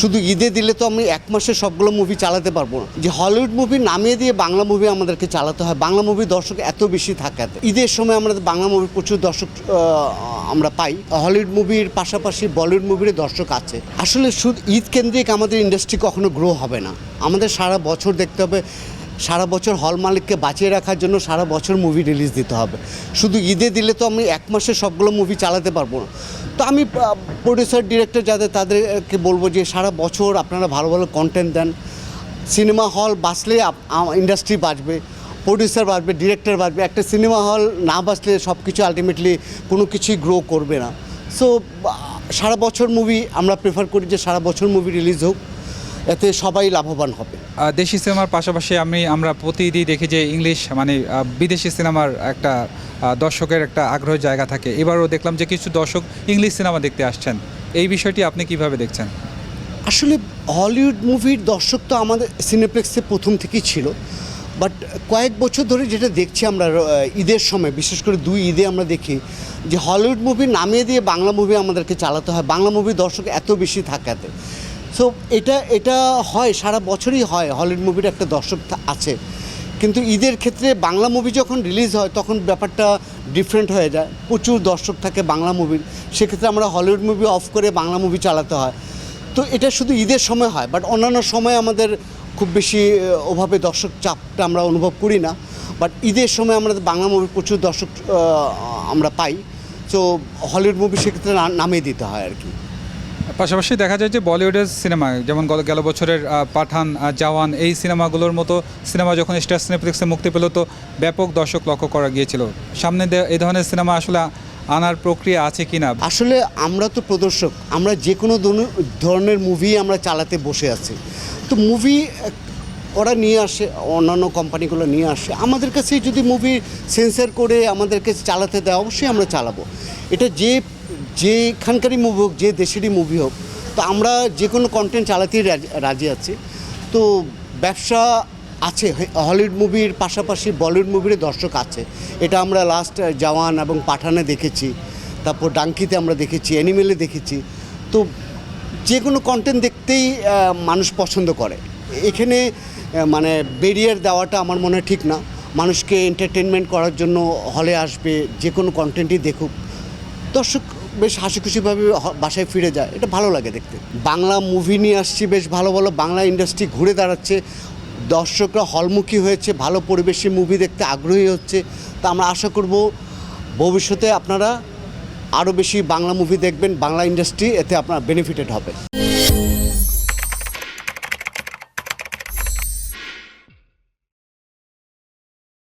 শুধু ঈদে দিলে তো আমি এক মাসে সবগুলো মুভি চালাতে পারব না। যে হলিউড মুভি নামিয়ে দিয়ে বাংলা মুভি আমাদেরকে চালাতে হয়, বাংলা মুভি দর্শক এত বেশি থাকে। ঈদের সময় আমরা বাংলা মুভি প্রচুর দর্শক আমরা পাই। হলিউড মুভির পাশাপাশি বলিউড মুভির দর্শক আছে। আসলে শুধু ঈদ কেন্দ্রিক আমাদের ইন্ডাস্ট্রি কখনো গ্রো হবে না। আমাদের সারা বছর দেখতে হবে সারা বছর হল মালিককে বাঁচিয়ে রাখার জন্য সারা বছর মুভি রিলিজ দিতে হবে। শুধু ঈদে দিলে তো আমি এক মাসে সবগুলো মুভি চালাতে পারব না। তো আমি প্রডিউসার ডিরেক্টর যাদের, তাদেরকে বলব যে সারা বছর আপনারা ভালো ভালো কন্টেন্ট দেন। সিনেমা হল বাঁচলে ইন্ডাস্ট্রি বাঁচবে প্রডিউসার বাঁচবে ডিরেক্টর বাঁচবে। একটা সিনেমা হল না বাঁচলে সব কিছু আলটিমেটলি কোনো কিছুই গ্রো করবে না। সো সারা বছর মুভি আমরা প্রেফার করি যে সারা বছর মুভি রিলিজ হোক। এতে সবাই লাভবান হবে। দেশি সিনেমার পাশাপাশি আমি আমরা প্রতিদিনই দেখি যে ইংলিশ মানে বিদেশি সিনেমার একটা দর্শকের একটা আগ্রহ জায়গা থাকে। এবারও দেখলাম যে কিছু দর্শক ইংলিশ সিনেমা দেখতে আসছেন। এই বিষয়টি আপনি কীভাবে দেখছেন? আসলে হলিউড মুভির দর্শক তো আমাদের সিনেপ্লেক্সে প্রথম থেকেই ছিল। বাট কয়েক বছর ধরে যেটা দেখছি আমরা ঈদের সময় বিশেষ করে দুই ঈদে আমরা দেখি যে হলিউড মুভি নামিয়ে দিয়ে বাংলা মুভি আমাদেরকে চালাতে হয়। বাংলা মুভি দর্শক এত বেশি থাকাতে। সো এটা এটা হয়, সারা বছরই হয় হলিউড মুভির একটা দর্শক আছে। কিন্তু ঈদের ক্ষেত্রে বাংলা মুভি যখন রিলিজ হয়, তখন ব্যাপারটা ডিফারেন্ট হয়ে যায়। প্রচুর দর্শক থাকে বাংলা মুভির সেক্ষেত্রে আমরা হলিউড মুভি অফ করে বাংলা মুভি চালাতে হয়। তো এটা শুধু ঈদের সময় হয় বাট অন্যান্য সময় আমাদের খুব বেশি ওভাবে দর্শক চাপটা আমরা অনুভব করি না। বাট ঈদের সময় আমরা বাংলা মুভির প্রচুর দর্শক আমরা পাই। তো হলিউড মুভি সেক্ষেত্রে নামিয়ে দিতে হয় আর কি। পাশাপাশি দেখা যায় যে বলিউডের সিনেমা, যেমন গেল বছরের পাঠান জওয়ান, এই সিনেমাগুলোর মতো সিনেমা যখন স্টার সিনেপ্লেক্সে মুক্তি পেল, তো ব্যাপক দর্শক লক্ষ্য করা গিয়েছিল। সামনে এই ধরনের সিনেমা আসলে আনার প্রক্রিয়া আছে কিনা আসলে আমরা তো প্রদর্শক, আমরা যে কোনো ধরনের মুভি আমরা চালাতে বসে আছি। তো মুভি ওরা নিয়ে আসে, অন্যান্য কোম্পানিগুলো নিয়ে আসে। আমাদের কাছে যদি মুভি সেন্সার করে আমাদেরকে চালাতে দেয়, অবশ্যই আমরা চালাবো। এটা যে যেখানকারই মুভি হোক, যে দেশেরই মুভি হোক, তো আমরা যে কোনো কন্টেন্ট চালাতেই রাজি- আছি। তো ব্যবসা আছে হলিউড মুভির পাশাপাশি বলিউড মুভির দর্শক আছে। এটা আমরা লাস্ট জওয়ান এবং পাঠানে দেখেছি, তারপর ডাঙ্কিতে আমরা দেখেছি অ্যানিমেলে দেখেছি। তো যে কোনো কন্টেন্ট দেখতেই মানুষ পছন্দ করে। এখানে মানে বেরিয়ার দেওয়াটা আমার মনে ঠিক না। মানুষকে এন্টারটেনমেন্ট করার জন্য হলে আসবে, যে কোনো কন্টেন্টই দেখুক। দর্শক বেশ হাসি খুশিভাবে বাসায় ফিরে যায়। এটা ভালো লাগে দেখতে। বাংলা মুভি নিয়ে আসছি, বেশ ভালো ভালো বাংলা ইন্ডাস্ট্রি ঘুরে দাঁড়াচ্ছে। দর্শকরা হলমুখী হয়েছে, ভালো পরিবেশে মুভি দেখতে আগ্রহী হচ্ছে। তা আমরা আশা করব, ভবিষ্যতে আপনারা আরও বেশি বাংলা মুভি দেখবেন, বাংলা ইন্ডাস্ট্রি এতে আপনার বেনিফিটেড হবে।